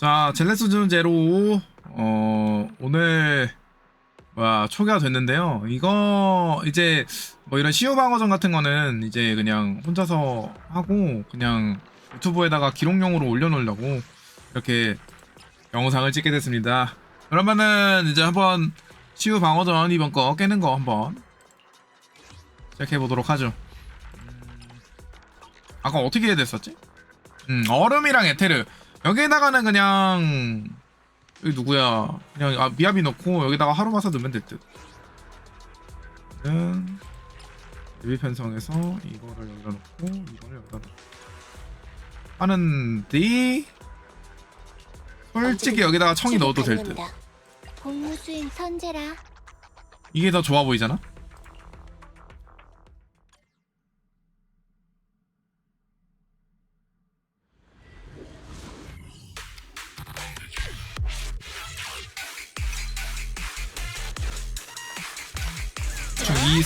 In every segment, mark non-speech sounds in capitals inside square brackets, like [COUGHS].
자, 젤레스준 제로 어 오늘 뭐야 초기화 됐는데요. 이거 이제 뭐 이런 시우 방어전 같은 거는 이제 그냥 혼자서 하고 그냥 유튜브에다가 기록용으로 올려놓으려고 이렇게 영상을 찍게 됐습니다. 그러면은 이제 한번 시우 방어전 이번 거 깨는 거 한번 시작해 보도록 하죠. 음, 아까 어떻게 됐었지? 음, 얼음이랑 에테르. 여기에다가는 그냥 여기 누구야? 그냥 아, 미야비 넣고 여기다가 하루마사 넣으면 될 듯. 는 예비 편성해서 이거를 여기다 넣고 이거를 여기다 넣고 하는데 솔직히 여기다가 청이 넣어도 될 듯. 공무수행 선제라. 이게 더 좋아 보이잖아?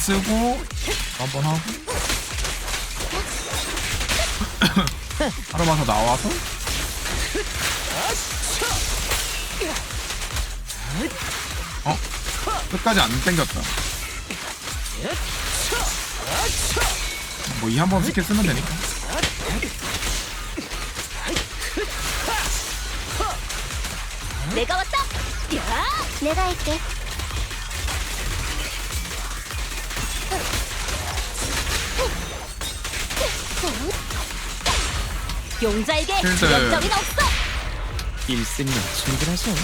쓰고 한번 하고 [COUGHS] 하루마서 나와서 어? 끝까지 안 땡겼다 뭐 이 한 번 스킬 쓰면 되니까 내가 왔다. 야! 내가 할게. 용자에게 실드. 역적은 없어. 1승이면 충분하죠.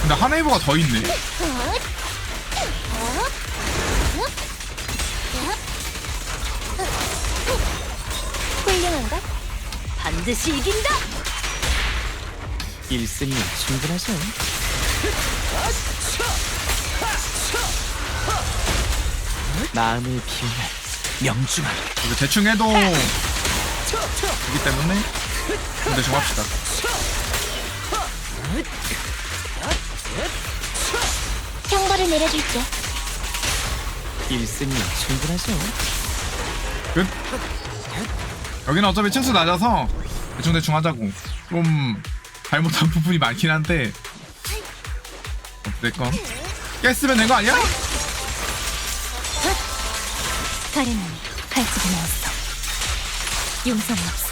근데 하네이버가 더 있네 훌륭한가? 반드시 이긴다. 1승이면 충분하죠. 마음을 비우면 명중하게. 이거 대충 해도 이기 때문에 근데 좀 합시다 형벌을 내려줄게. 1승이면 충분하죠. 끝 여기는 어차피 층수 낮아서 대충 대충 하자고 좀 잘못한 [LAUGHS] 부분이 많긴 한데 어쨌건 깼으면 된 거 아니야? 가렌이 칼집이 나왔어. 용서는 없어.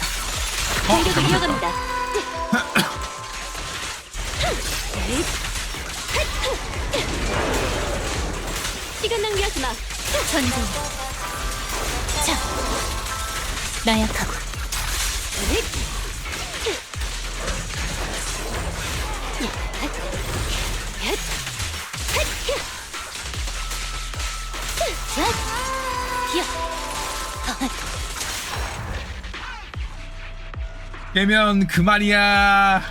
어? 공격이 잘못했다 이어갑니다. [LAUGHS] 시간 낭비하지 마. 전진. 자, 나약하고. 깨면 그만이야.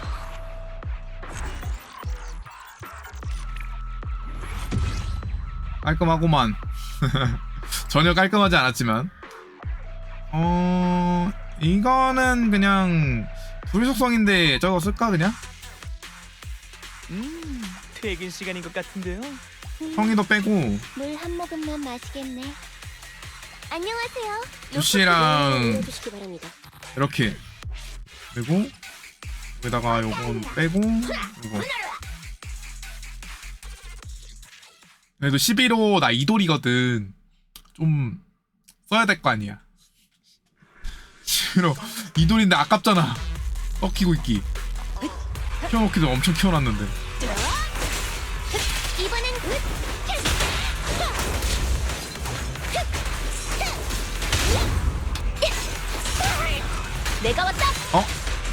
깔끔하고만. [LAUGHS] 전혀 깔끔하지 않았지만 어 이거는 그냥 불 속성인데 저거 쓸까 그냥? 음, 퇴근 시간인 것 같은데요. 성의도 빼고 물 한 모금만 마시겠네. 안녕하세요. 루시랑 바랍니다. 이렇게 그리고 여기다가 요건 빼고 이거 그래도 11호 나 이돌이거든 좀 써야 될 거 아니야 11호 이돌인데 아깝잖아 썩히고 있기 키워놓기도 엄청 키워놨는데 이번엔 내가 왔다. 어?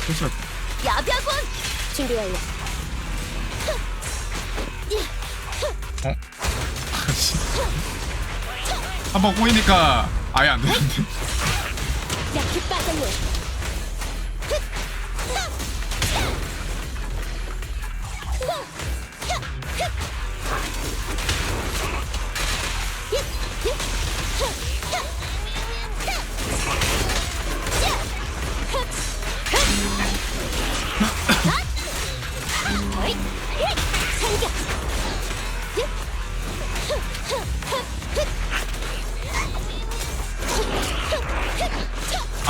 실수했다 야비하군. 준비 완료. 어? 한번 꼬이니까 아예 안 되는데 약해 빠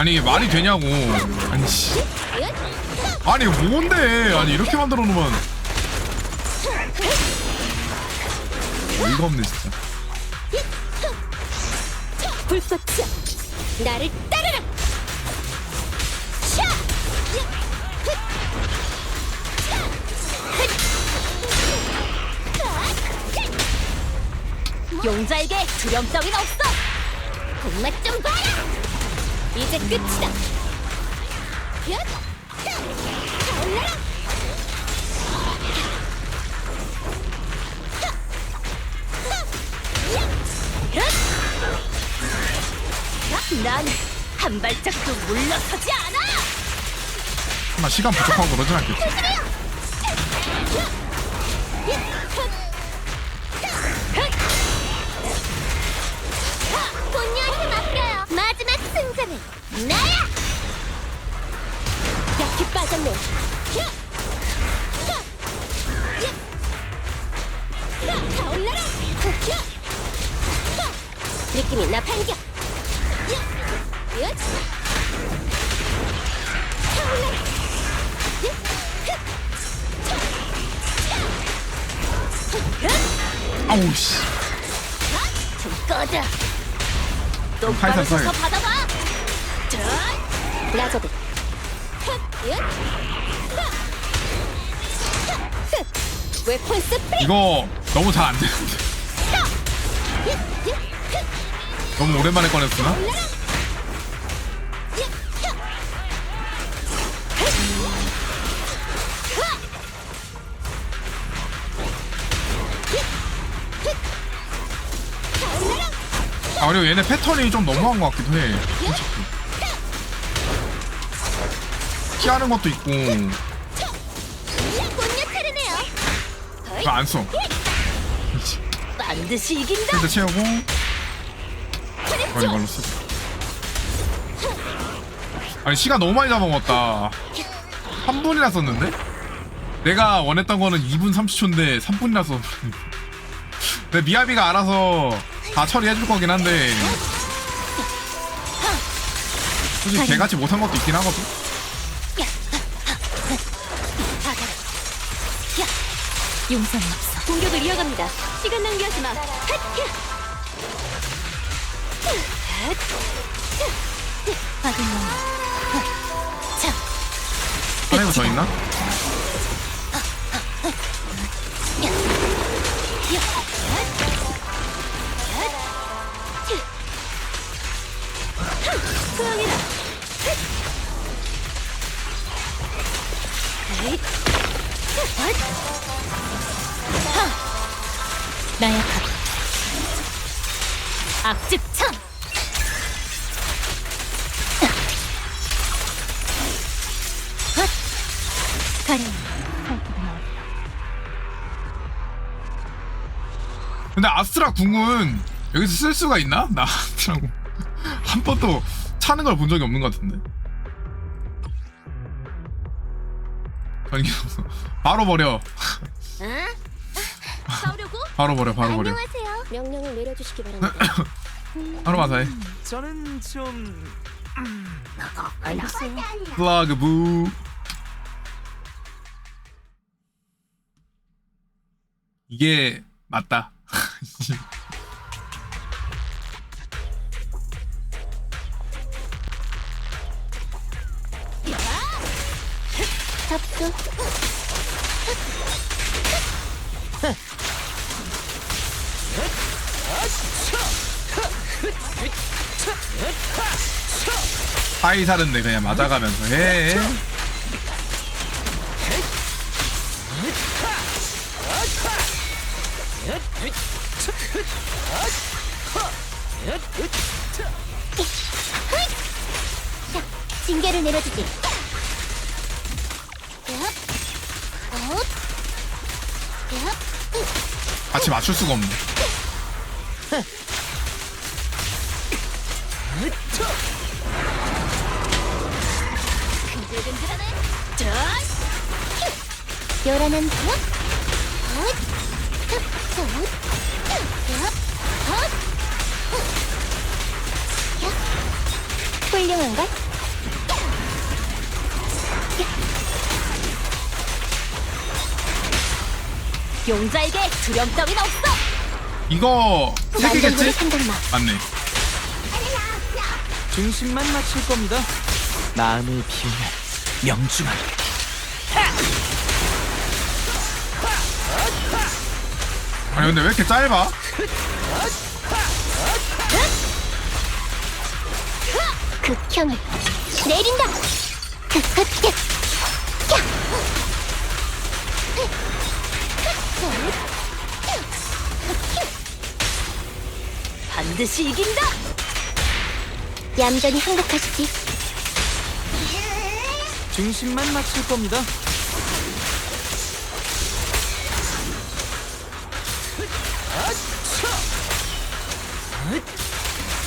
아니 말이 되냐고 아니 씨 아니 뭔데 아니 이렇게 만들어 놓으면 어이가 없네 진짜 불꽃이야. 나를 따르라. 샤! 용자에게 두려움 따윈 없어. 공맛 좀 봐라. 이제 끝이다. 얏! 올라라. 난한 발짝도 물러서지 않아! 나 시간 부족하고 그러진 않겠지 나야! 약해 빠졌네. 타올라라! 느낌이 나 반격! 타올라라! 아우 씨 좀 꺼져. 팔살 서서 살. 받아봐. 자, 라저드. 웨폰 스프링. 이거 너무 잘 안 되는데. 너무 오랜만에 꺼냈구나. 아 그리고 얘네 패턴이 좀 너무한 것 같기도 해 솔직히 피하는 것도 있고. 이거 안써 반드시 이긴다. 필드 채우고 이걸. 이걸로 쓰고 아니 시간 너무 많이 잡아먹었다 3분이나 썼는데? 내가 원했던 거는 2분 30초인데 3분이나 썼 [LAUGHS] 근데 미야비가 알아서 다 처리해줄 거긴 한데 솔직히 개같이 못한 것도 있긴 하거든 용서는 없어. 공격을 이어갑니다. 시간 낭비하지 마. 놈. 자, 하나 더 있나? 나약하다. 악즙참. 가령 근데 아스트라 궁은 여기서 쓸 수가 있나? 나 아스트라 궁한 번도 차는 걸 본 적이 없는 것 같은데 전기 없어 바로 버려 응? 싸우려고? 바로 버려 바로 버려 안녕하세요. 명령을 내려주시기 바랍니다. [COUGHS] 바로 마사해 저는 좀 알겠어요. 플러그 부 이게 맞다 접수. [LAUGHS] 파이사른데 그냥 맞아가면서. 해 징계를 내려주지. 같이 맞출 수가 없네 요란한 것. 헛! 흡! 흡! 헛! 훌륭한 것. 용자에게 두려움 따윈 없어! 이거 세 개겠지? 맞네. 중심만 맞출 겁니다. 마음을 비우면 명중하게. 아니 근데 왜 이렇게 짧아? 극형을 내린다. 반드시 이긴다. 얌전히 항복하시지. 중심만 맞출 겁니다.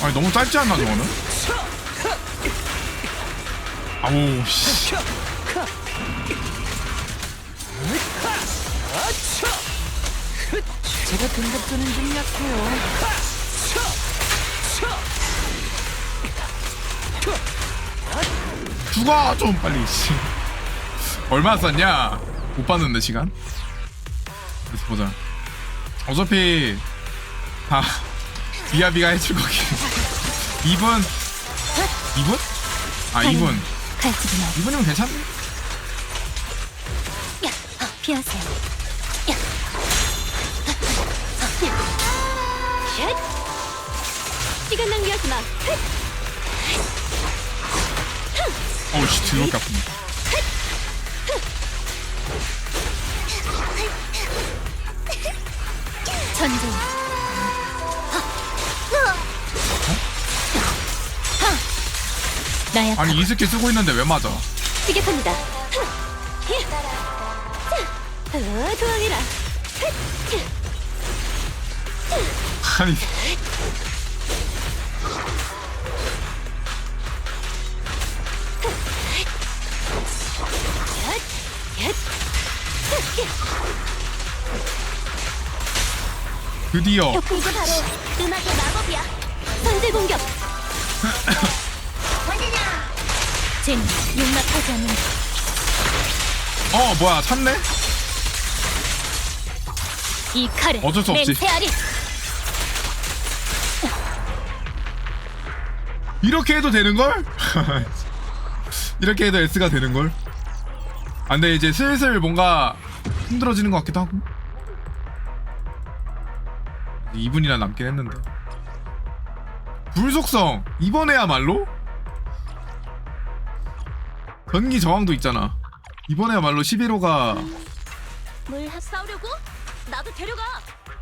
아니 너무 짧지 않나 저거는? 아우 씨. 제가 등급전은 좀 약해요. 죽어 좀 빨리 씨. 얼마 썼냐? 못 봤는데 시간. 그래서 보자. 어차피 다 비아비가 해줄 거긴. 2분 2분? 아 2분. 갈치기 말. 2분이면 괜찮네. 피하세요. 시간 낭비하지 마. 어우 씨 드럽게 아프네. 전쟁. 나야 아니 이 스킬 쓰고 있는데 왜 맞아? 시계탑니다. 어, 도망이라. 아니 드디어 이게 바로 음악의 마법이야. 선제 공격. [LAUGHS] 쟤는 용납하지 않는 어 뭐야 찼네? 이 칼을 어쩔 수 없지. 맹세하리. 이렇게 해도 되는 걸? [LAUGHS] 이렇게 해도 S가 되는 걸? 아 근데 이제 슬슬 뭔가 힘들어지는 것 같기도 하고 2분이나 남긴 했는데 불속성 이번에야말로 전기 저항도 있잖아 이번에야말로 11호가 뭘 싸우려고? 나도 데려가.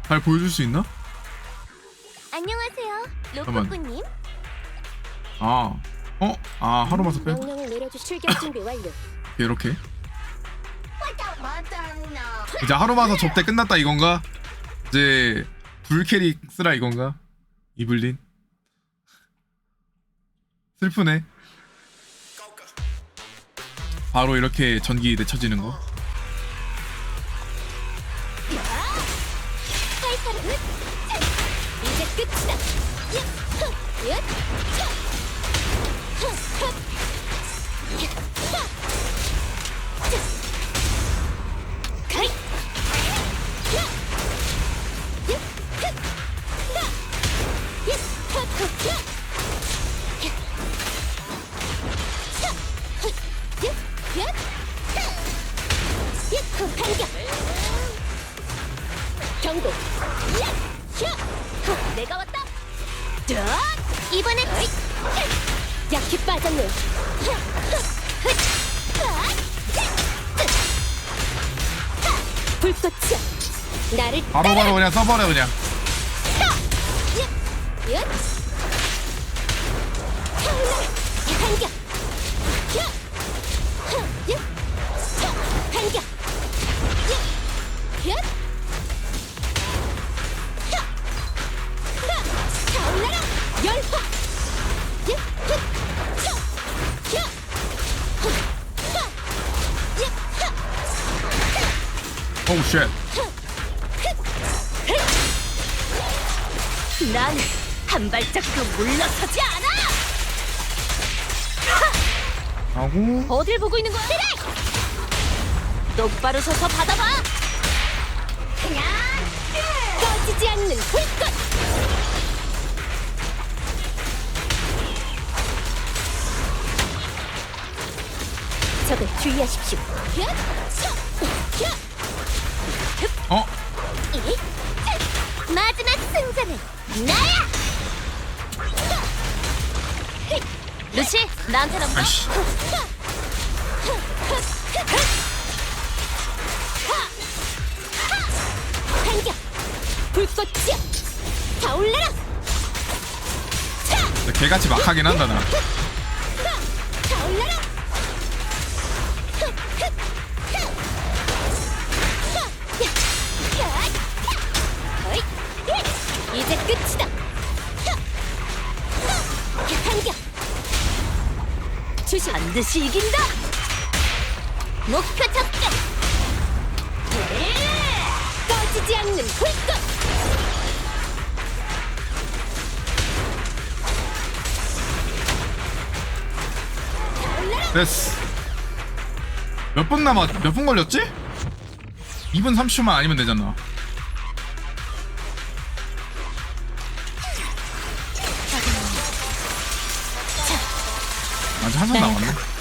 잘 보여줄 수 있나? 안녕하세요, 잠깐만. 로코코님. 아 어? 아 하루마서 빼? 명령을 내려주 출격 준비 완료. 이렇게 이제 하루마다 접대 끝났다 이건가? 이제 불캐릭 쓰라 이건가? 이블린? 슬프네. 바로 이렇게 전기 내쳐지는 거 반격! 경고! 야! 내가 왔다! 자! 휙! 약해 빠졌네! 불꽃이야! 나를 바로 바로 그냥 써버려 그냥 야! 야! 쉣 난한 발짝도 물러서지 않아! 어딜 보고 있는 거야? 그래! 똑바로 서서 받아봐! 꺼지지 않는 불꽃 적을 주의하십시오 야! 차! 야! 어? 이! 마지막 승자는 나야! 루시, 나한테 넘겨. 아이씨. 차! 근데 개같이 막 하긴 한다 나 이제 끝이다. 반격. 주시 반드시 이긴다. 목표 접근. 꺼지지 않는 불꽃. 됐어 몇 분 남았 몇 분 걸렸지? 2분 30초만 아니면 되잖아 아직 한참 남았네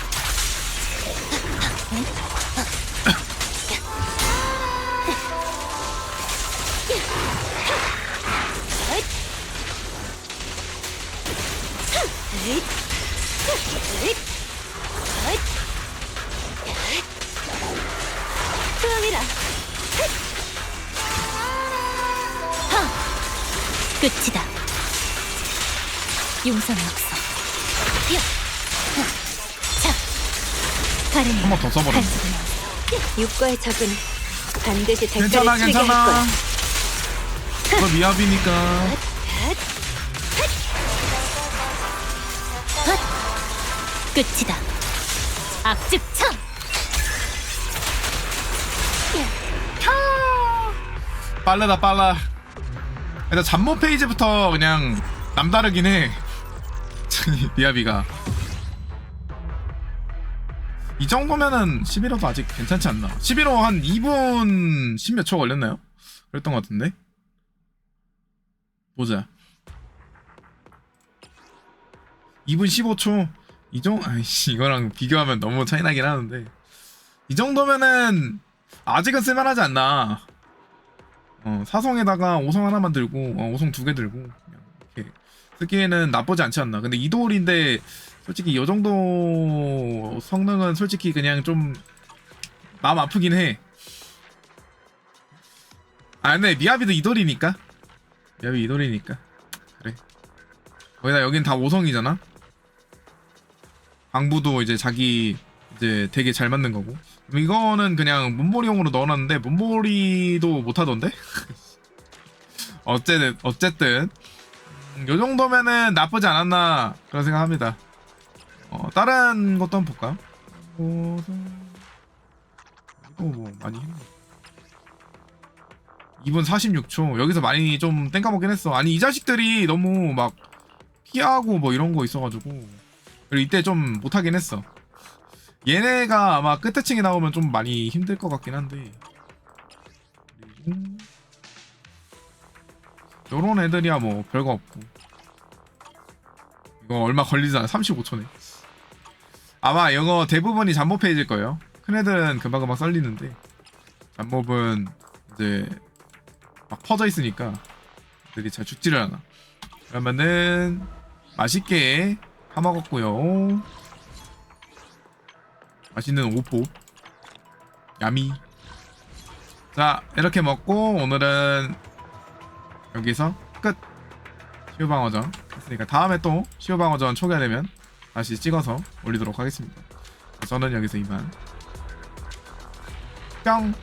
한 번 더 써버려. 육과의 적은 반드시 대가를 괜찮아 치르게 할 괜찮아. 거야. 너 미합이니까. 끝이다. 악즙 참. 빨라다 빨라. 일단 잠모 페이지부터 그냥 남다르긴 해. [LAUGHS] 미야비가 이 정도면은 11호도 아직 괜찮지 않나? 11호 한 2분 10몇 초 걸렸나요? 그랬던 것 같은데? 보자. 2분 15초. 이 정도 아이씨 이거랑 비교하면 너무 차이 나긴 하는데. 이 정도면은 아직은 쓸만하지 않나? 어, 사성에다가 오성 하나만 들고 어, 오성 두 개 들고 그냥 이렇게. 쓰기에는 나쁘지 않지 않나. 근데 이도울인데 솔직히 이 정도 성능은 솔직히 그냥 좀 마음 아프긴 해. 아 근데 미야비도 이돌이니까 미야비 이돌이니까 그래. 거기다 여긴 다 오성이잖아. 방부도 이제 자기 이제 되게 잘 맞는 거고. 이거는 그냥 문몰이용으로 넣어놨는데 문몰이도 못하던데? [LAUGHS] 어쨌든 어쨌든 음, 요 정도면은 나쁘지 않았나 그런 생각합니다. 어 다른 것도 한번 볼까요? 어, 이거 뭐 많이 했네. 2분 46초 여기서 많이 좀 땡까먹긴 했어. 아니 이 자식들이 너무 막 피하고 뭐 이런 거 있어가지고 그리고 이때 좀 못하긴 했어. 얘네가 아마 끝에 층에 나오면 좀 많이 힘들 것 같긴 한데 그리고 요런 애들이야 뭐 별거 없고 이거 얼마 걸리지 않아 35초네. 아마 이거 대부분이 잠모 페이지일 거예요. 큰 애들은 금방금방 썰리는데 잠몹은 이제 막 퍼져 있으니까 애들이 잘 죽지를 않아. 그러면은 맛있게 파먹었고요. 맛있는 오포. 야미. 자 이렇게 먹고 오늘은 여기서 끝. 시우방어전 했으니까 다음에 또 시우방어전 초기화되면 다시 찍어서 올리도록 하겠습니다. 저는 여기서 이만. 뿅